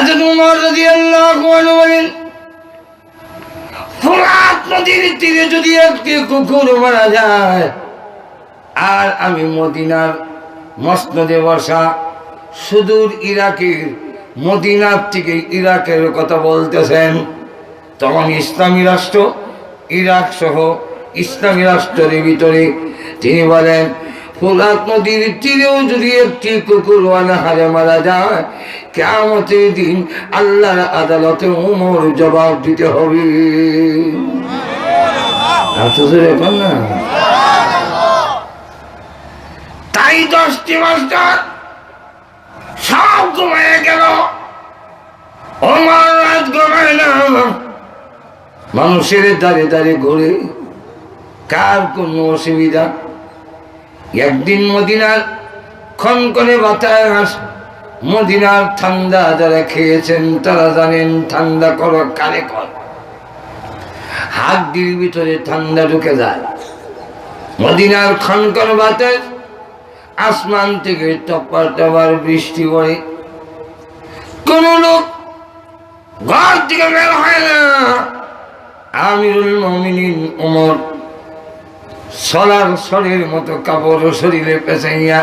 আনহু বলেন নদীর তীরে যদি একটি কুকুর মারা যায় আর আমি মদিনার মসনদে বসা সুদূর ইরাকের মদিনার থেকে ইরাকের কথা বলতেছেন তখন ইসলামী রাষ্ট্র, ইরাক সহ ইসলামী রাষ্ট্রের ভিতরে তিনি বলেন ফুলাত নদীর তীরেও যদি একটি কুকুর হারে মারা যায় কেমতের দিন আল্লাহর আদালতে উমর জবাব দিতে হবে। না। তাই দশটি মাস্টার সব ঘুমায় গেল। না। মানুষের দাঁড়িয়ে দাঁড়িয়ে ঘুরে, কার কোনো অসুবিধা? একদিন মদিনার ক্ষণ খনকনে বাতাস, মদিনার ঠান্ডা যারা খেয়েছেন, তারা জানেন ঠান্ডা কর কারে কর। হাত দির ভিতরে ঠান্ডা ঢুকে যায়। মদিনার খনকন বাতাস, আসমান থেকে টপার টপার বৃষ্টি পড়ে। কোন লোক ঘর থেকে বের হয় না। আমিরুল মমিনিন উমর সলার সরের মতো কাপড় শরীরে পেঁচাইয়া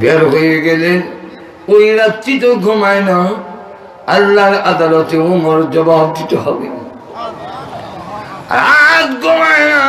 বের হয়ে গেলেন। ওই রাত্রি তো ঘুমায় না, আল্লাহর আদালতে উমর জবাব দিতে হবে ঘুমায় না,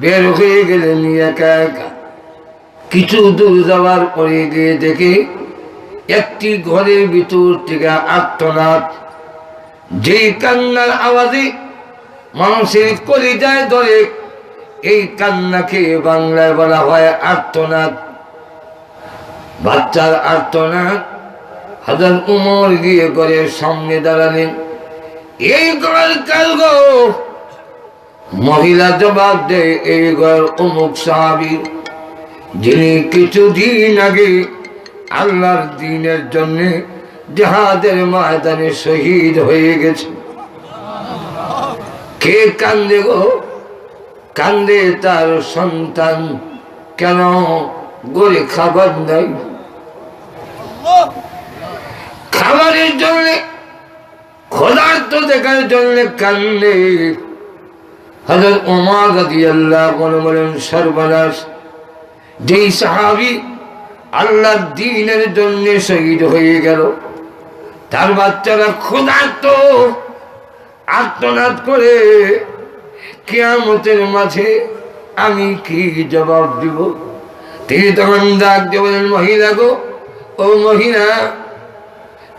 বের হয়ে গেলেন একা একা। কিছু দূর যাওয়ার পরে গিয়ে দেখে একটি ঘরের ভিতর থেকে আত্মনাথ যেই কান্নার আওয়াজে মানুষের কলিজায় ধরে এই কান্নাকে বাংলায় বলা হয় আর্তনাদ। বাচ্চার আর্তনাদ হাজার উমর গিয়ে ঘরের সামনে দাঁড়ালেন। এই ঘর কাল মহিলা জবাব দেয়, এই ঘর অমুক সাহাবি যিনি কিছুদিন আগে আল্লাহর দিনের জন্যে জাহাদের ময়দানে শহীদ হয়ে গেছে কে কান্দে গো? কান্দে তার সন্তান কেন গড়ে খাবার নাই? খাবারের জন্য, ক্ষুধার্ত দেখার জন্য কান্দে। হাজার ওমা গাদি আল্লাহ বলেন, সর্বনাশ। যেই সাহাবি আল্লাহ দিনের জন্য শহীদ হয়ে গেল, তার বাচ্চারা ক্ষুধার্ত, আত্মনাদ করে কেয়ামতের মাঝে আমি কি জবাব দিব? তিনি তখন ডাক দিয়ে বলেন মহিলা গো, ও মহিলা,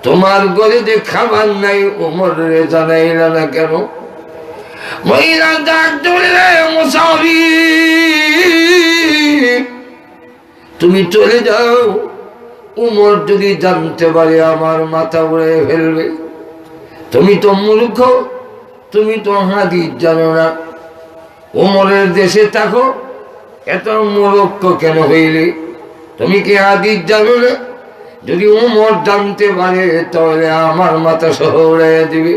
তোমার গলিতে খাবার নাই, ওমর রে জানাইল না কেন? মহিলা ডাক দিয়ে মশাবি তুমি চলে যাও। উমর যদি জানতে পারে, আমার মাথা উড়ে ফেলবে। তুমি তো মূর্খ তুমি তো হাদিস জানো না। উমরের দেশে থাকো, এত মূর্খ কেন হইলে? তুমি কি হাদিস জানো না? যদি উমর জানতে পারে, তাহলে আমার মাথা সহ উড়াইয়া দিবে।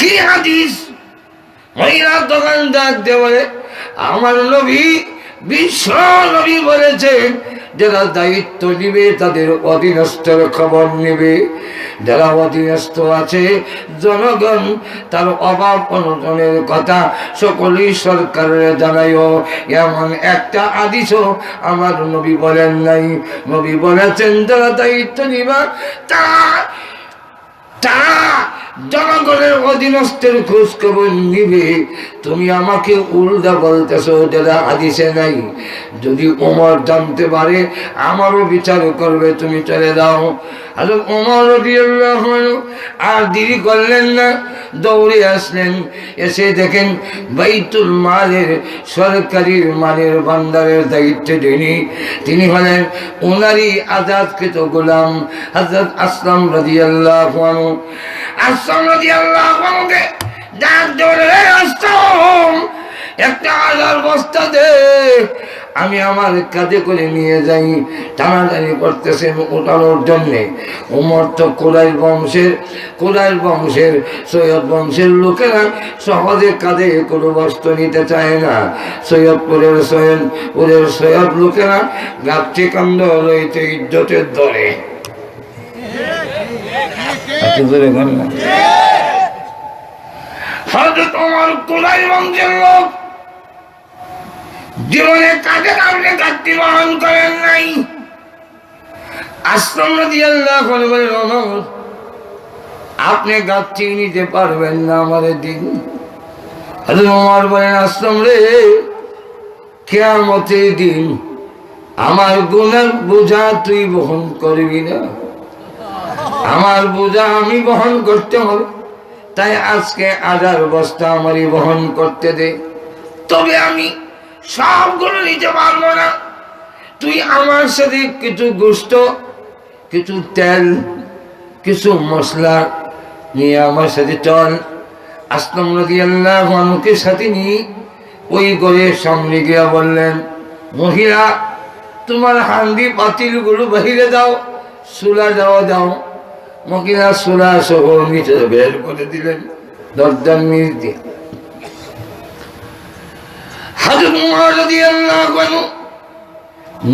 কি হাদিস? মহিলা দোকান বলে আমার নবী, বিশ্ব নবী বলেছেন যারা দায়িত্ব নিবে, তাদের অধীনস্থর খবর নেবে। যারা অধীনস্থ আছে, জনগণ তার অভাব অনটনের কথা সকলেই সরকারের জানাইও। এমন একটা আদিশও আমার নবী বলেন নাই। নবী বলেছেন, যারা দায়িত্ব নিবা তা তারা জনগণের অধীনস্থের খোঁজ খবর নিবে। তুমি আমাকে উল্টা বলতেছো যেটা আদিসে নাই। যদি ওমর জানতে পারে, আমারও বিচার করবে, তুমি চলে যাও। আর ওমর আর দেরি করলেন না, দৌড়ে আসলেন। এসে দেখেন বাইতুল মালের, সরকারি মালের ভান্ডারের দায়িত্ব যিনি তিনি হলেন ওনারই আজাদকৃত গোলাম হজরত আসলাম রাদিয়াল্লাহু আনহু। আসলাম রাদিয়াল্লাহু আনহুকে ডাক ধরে আসলাম একটা আলার বস্তা দে আমি আমার কাজে করে নিয়ে যাই টানাটানি করতেছে ওঠানোর জন্যে উমর তো কোরাইল বংশের কোরাইল বংশের সৈয়দ বংশের লোকেরা সহজে কাঁধে কোনো বস্ত্র নিতে চায় না সৈয়দপুরের সৈয়দপুরের সৈয়দ লোকেরা কান্দ রইতে ইজ্জতের দরে জোরে না। হয়তো তোমার কোরাইল বংশের লোক। জীবনে কাজে কামড়ে কাটতি বহন করেন নাই? আশ্রম আল্লাহ "ওমর, আপনি গাছটি নিতে পারবেন না আমাদের দিন। ওমর বলেন আশ্রম রে কেয়ামতের দিন আমার গুণের বোঝা তুই বহন করবি না। আমার বোঝা আমি বহন করতে হবে। তাই আজকে আধার বস্তা আমারই বহন করতে দে। তবে আমি সবগুলো নিতে পারব না। তুই আমার সাথে কিছু গোস্ত, কিছু তেল, কিছু মশলা নিয়ে আমার সাথে চল। আসলাম নদী আল্লাহ সাথে নিয়ে ওই ঘরের সামনে গিয়া বললেন, মহিলা, তোমার হান্ডি পাতিলগুলো বাহিরে দাও, সুলা যাওয়া দাও। মহিলা সুলা সহ নিচে বের করে দিলেন, দরজার নিচ দিয়ে। হাজর রাদিয়াল্লাহু আনহু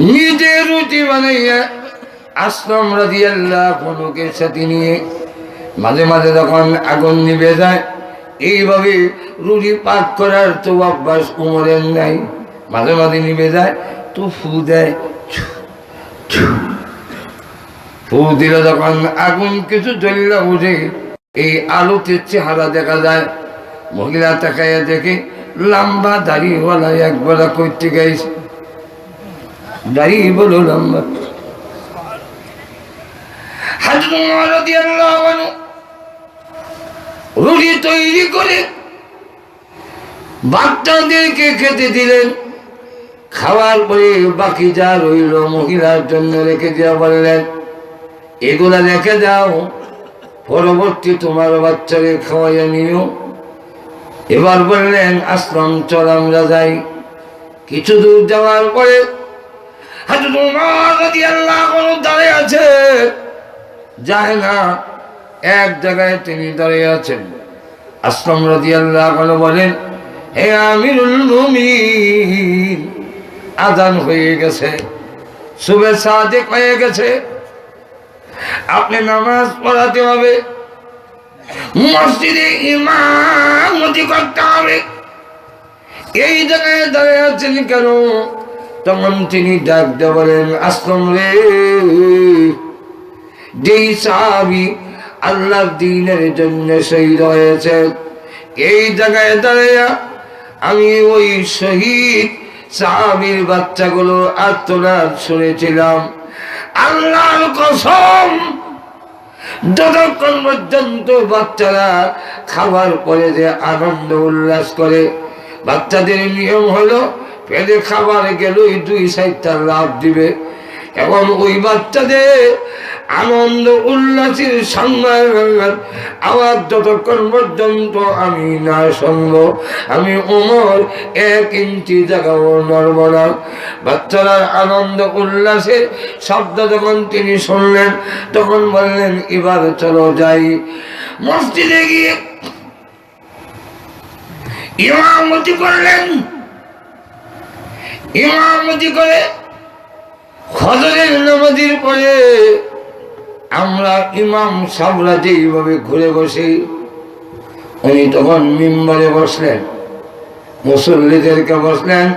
নিজে রুটি বানাইয়া আসলাম রাদিয়াল্লাহু আনহুকে সাথে নিয়ে। মাঝে মাঝে যখন আগুন নিভে যায়, এইভাবে রুটি পাক করার তো অভ্যাস উমরের নাই। মাঝে মাঝে নিভে যায় তো ফু দেয়। ফু দিলে যখন আগুন কিছু জ্বললে উঠে এই আলোতে চেহারা দেখা যায়। মহিলা তাকাইয়া দেখে, লম্বা দাড়িওয়ালা একবার করতে গেছে। দাড়ি বলো লম্বা। রুটি তৈরি করে বাচ্চাদেরকে খেতে দিলেন। খাওয়ার পরে বাকি যা রইল মহিলার জন্য রেখে দেওয়া বললেন এগুলা রেখে দাও। পরবর্তী তোমার বাচ্চাকে খাওয়াইয়া নিও। এবার বললেন আশ্রম চল, আমরা যাই। কিছু দূর যাওয়ার পরে আনহু দাঁড়িয়ে আছে। যায় না, এক জায়গায় তিনি দাঁড়িয়ে আছেন। আশ্রম রাদিয়াল্লাহু আনহু বলেন, হে আমিরুল আজান হয়ে গেছে। শুভে সাদেক হয়ে গেছে। আপনি নামাজ পড়াতে হবে। মসজিদে ইমামতি করতে হবে। এই জায়গায় দাঁড়িয়ে আছেন কেন? তখন তিনি ডাক দিয়ে বলেন আশ্রম রে। যেই সাহাবি আল্লাহ দিনের জন্য শহীদ হয়েছে, এই জায়গায় দাঁড়িয়ে আমি ওই শহীদ সাহাবির বাচ্চাগুলো আত্মনাদ শুনেছিলাম। আল্লাহর কসম, যতক্ষণ পর্যন্ত বাচ্চারা খাবার পরে যে আনন্দ উল্লাস করে, বাচ্চাদের নিয়ম হলো পেটে খাবার গেলেই দুই সাইডটা লাভ দিবে এবং ওই বাচ্চাদের আনন্দ উল্লাসের সংবাদ আবার যতক্ষণ পর্যন্ত আমি না শুনব, আমি ওমর এক ইঞ্চি জায়গাও নড়ব না। বাচ্চারা আনন্দ উল্লাসের শব্দ যখন তিনি শুনলেন, তখন বললেন, এবার চলো যাই। মসজিদে গিয়ে ইমামতি করলেন। ইমামতি করে খদরের নামাজির পরে আমরা ইমাম সাবরা যেইভাবে ঘুরে বসি, উনি তখন মিম্বরে বসলেন, মুসল্লিদেরকে বসলেন,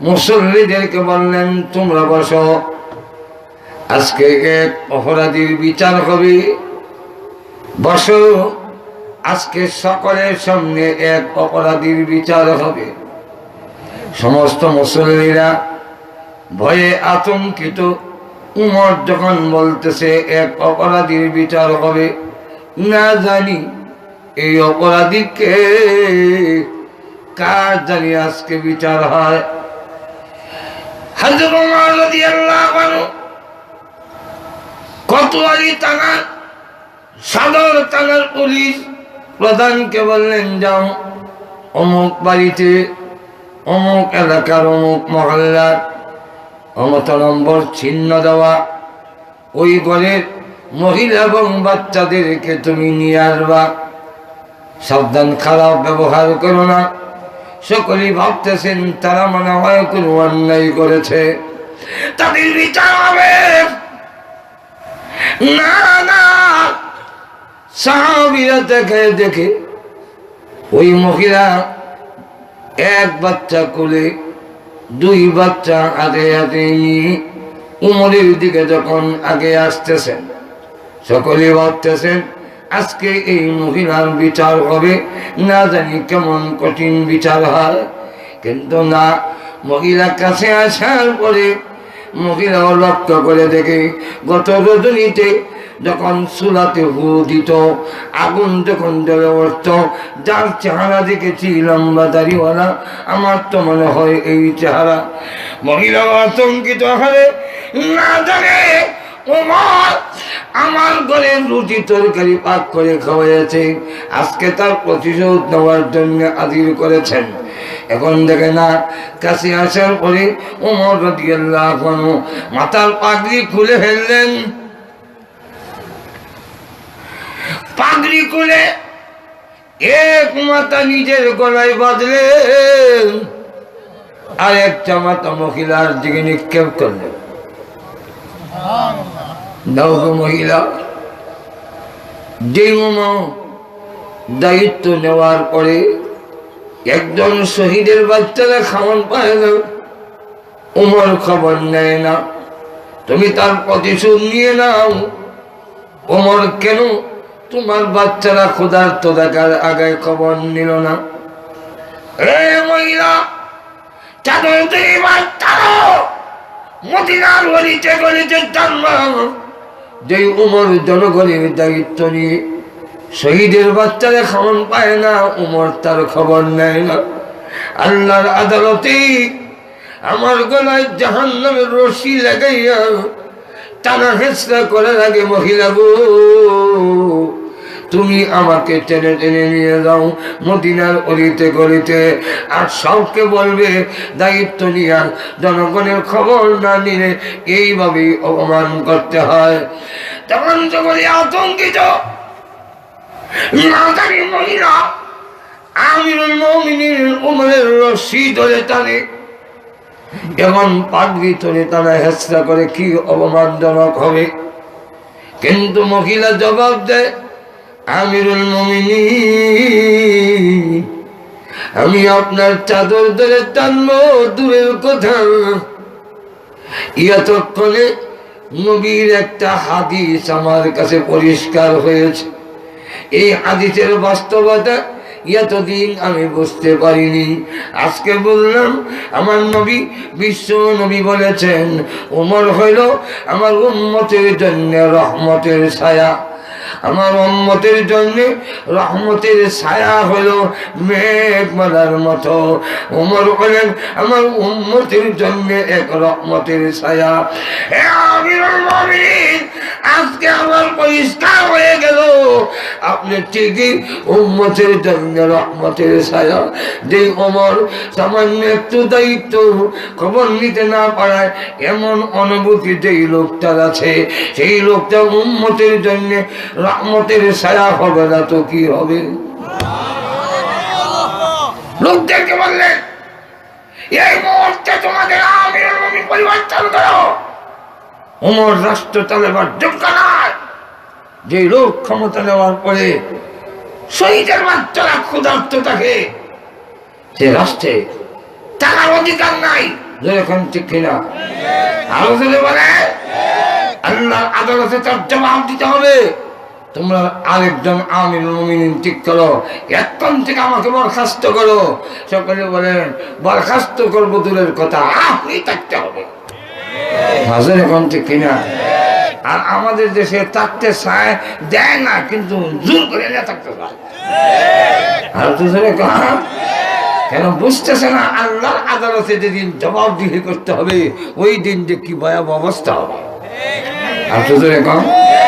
মুসল্লিদেরকে বললেন, তোমরা বসো, আজকে এক অপরাধীর বিচার হবে। বসো, আজকে সকলের সামনে এক অপরাধীর বিচার হবে। সমস্ত মুসল্লিরা ভয়ে আতঙ্কিত উমর যখন বলতেছে, এক অপরাধীর বিচার হবে। না জানি এই অপরাধীকে কার জানি আজকে বিচার হয়। হাজর উমর রাদিয়াল্লাহু আনহু কোতোয়ালি পুলিশ প্রধানকে বললেন, যাও অমুক বাড়িতে, অমুক এলাকার অমুক মহল্লার অমত নম্বর চিহ্ন দেওয়া। ওই ঘরের মহিলা এবং বাচ্চাদেরকে তুমি নিয়ে আসবা। সাবধান, খারাপ ব্যবহার করো না। সকলেই ভাবতেছেন, তারা মনে হয় কোনো অন্যায় করেছে। তাদের বিচার হবে। না না। সাহাবিরা দেখে দেখে ওই মহিলা এক বাচ্চা কোলে দুই বাচ্চা আগে আগে উমরের দিকে যখন আগে আসতেছেন, সকলে ভাবতেছেন, আজকে এই মহিলার বিচার হবে, না জানি কেমন কঠিন বিচার হয়। কিন্তু না, মহিলা কাছে আসার পরে মহিলাও লক্ষ্য করে দেখে, গত রজনীতে যখন চুলাতে হু দিত, আগুন যখন জ্বলে উঠত, যার চেহারা দেখেছি লম্বা দাড়িওয়ালা, আমার তো মনে হয় এই চেহারা। মহিলা আতঙ্কিত হবে না জানে ওমর আমার ঘরে রুটি তরকারি পাক করে খাওয়াইছে আজকে তার প্রতিশোধ নেওয়ার জন্য আদির করেছেন। এখন দেখে না, কাছে আসার পরে ওমর রাদিয়াল্লাহু মাথার পাগড়ি খুলে ফেললেন। পাগড়ি খুলে এক মাথা নিজের গলায় বাঁধলেন আর একটা মাথা মহিলার দিকে নিক্ষেপ করলেন নৌক মহিলা যে দায়িত্ব নেওয়ার পরে একজন শহীদের বাচ্চারা খাওয়ান পায় না, উমর খবর নেয় না। তুমি তার প্রতিশোধ নিয়ে নাও। ওমর কেন তোমার বাচ্চারা ক্ষুধার্ত দেখার আগে খবর নিল না। রে মহিলা, চাদর তুমি বাচ্চারা মদিনার গলিতে গলিতে টানবা। যে উমর জনগণের দায়িত্ব নিয়ে শহীদের বাচ্চারা খাওয়ান পায় না, উমর তার খবর নেয় না। আল্লাহর আদালতে আমার গলায় জাহান রশি লাগাইয়া টানা হেসরা করার আগে মহিলা গো তুমি আমাকে টেনে টেনে নিয়ে যাও মদিনার অলিতে গলিতে। আর সবকে বলবে, দায়িত্ব নিয়ে জনগণের খবর না নিলে এইভাবেই অপমান করতে হয়। তখন সকলে আতঙ্কিত। জানি মহিলা, আমিরুল মমিনের উমরের রশি ধরে টানে। এমন পাগড়ি ধরে তারা হেসরা করে কি অপমানজনক হবে? কিন্তু মহিলা জবাব দেয় আমিরুল মমিনী আমি আপনার চাদর ধরে টানবো দূরের কথা ইয়াতক্ষণে নবীর একটা হাদিস আমার কাছে পরিষ্কার হয়েছে। এই হাদিসের বাস্তবতা এতদিন আমি বুঝতে পারিনি। আজকে বললাম, আমার নবী, বিশ্ব নবী বলেছেন, উমর হইল আমার উম্মতের জন্য রহমতের ছায়া। আমার উম্মতের জন্য রহমতের ছায়া হলো মেঘমালার মতো। উমর হলেন আমার উম্মতের জন্য এক রহমতের ছায়া। আজকে আমার পরিষ্কার হয়ে গেল। আপনি ঠিকই উম্মতের জন্য রহমতের ছায়া। যে ওমর সামান্য একটু দায়িত্ব খবর নিতে না পারায় এমন অনুভূতি যেই লোকটার আছে, সেই লোকটা উম্মতের জন্য রহমতের ছায়া হবে না তো কি হবে? লোকদেরকে বললেন এই মুহূর্তে তোমাদের পরিবর্তন করো। ওমর রাষ্ট্র চালাবার যোগ্য নয়। যে লোক ক্ষমতা নেওয়ার পরে শহীদের বাচ্চারা ক্ষুধার্ত থাকে, সে রাষ্ট্রে টাকার অধিকার নাই যেরকম ঠিক কিনা বলে আল্লাহ আদালতে তার জবাব দিতে হবে। তোমরা আরেকজন আমির মুমিনিন ঠিক করো। এখন থেকে আমাকে বরখাস্ত করো। সকলে বলেন, বরখাস্ত করব দূরের কথা, আপনি থাকতে হবে। হাজার এখন ঠিক কিনা? আর আমাদের দেশে থাকতে চায়, দেয় না, কিন্তু জোর করে না থাকতে চায়। কেন বুঝতেছে না, আল্লাহর আদালতে যেদিন জবাবদিহি করতে হবে, ওই দিন যে কি ভয়াবহ অবস্থা হবে। আর দুজনে কম